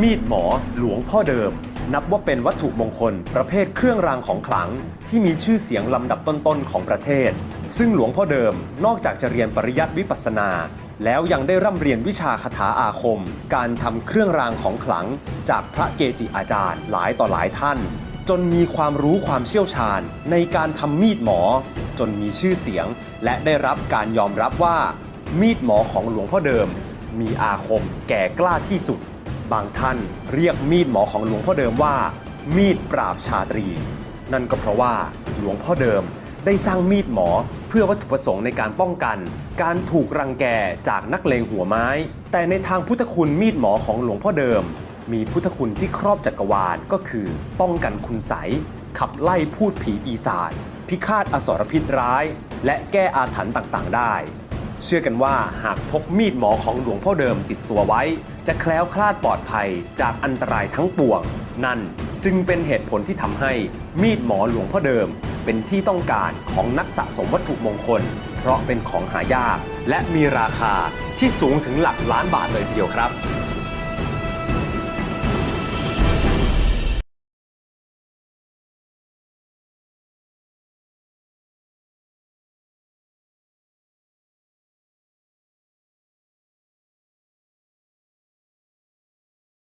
มีดหมอหลวงพ่อเดิม นับว่าเป็นวัตถุมงคล ประเภทเครื่องรางของขลัง ที่มีชื่อเสียงลำดับต้นๆของประเทศ ซึ่งหลวงพ่อเดิมนอกจากจะเรียนปริยัติวิปัสสนา แล้วยังได้ร่ำเรียนวิชาคาถาอาคม การทำเครื่องรางของขลัง จากพระเกจิอาจารย์หลายต่อหลายท่าน จนมีความรู้ความเชี่ยวชาญ ในการทำมีดหมอ จนมีชื่อเสียง และได้รับการยอมรับว่า มีดหมอของหลวงพ่อเดิม มีอาคมแก่กล้าที่สุด บางท่านเรียกมีดหมอของหลวงพ่อเดิมว่า มีดปราบชาตรี นั่นก็เพราะว่าหลวงพ่อเดิมได้สร้างมีดหมอเพื่อวัตถุประสงค์ในการป้องกัน การถูกรังแกจากนักเลงหัวไม้ แต่ในทางพุทธคุณมีดหมอของหลวงพ่อเดิม มีพุทธคุณที่ครอบจักรวาลก็คือ ป้องกันคุณใสยขับไล่พูดผีปีศาจพิฆาตอสรพิษร้าย และแก้อาถรรพ์ต่างๆ ได้ เชื่อกันว่าหากพกมีดหมอของหลวงพ่อเดิมติดตัวไว้ จะแคล้วคลาดปลอดภัยจากอันตรายทั้งปวง นั่นจึงเป็นเหตุผลที่ทำให้มีดหมอหลวงพ่อเดิม เป็นที่ต้องการของนักสะสมวัตถุมงคล เพราะเป็นของหายาก และมีราคาที่สูงถึงหลักล้านบาทเลยทีเดียวครับ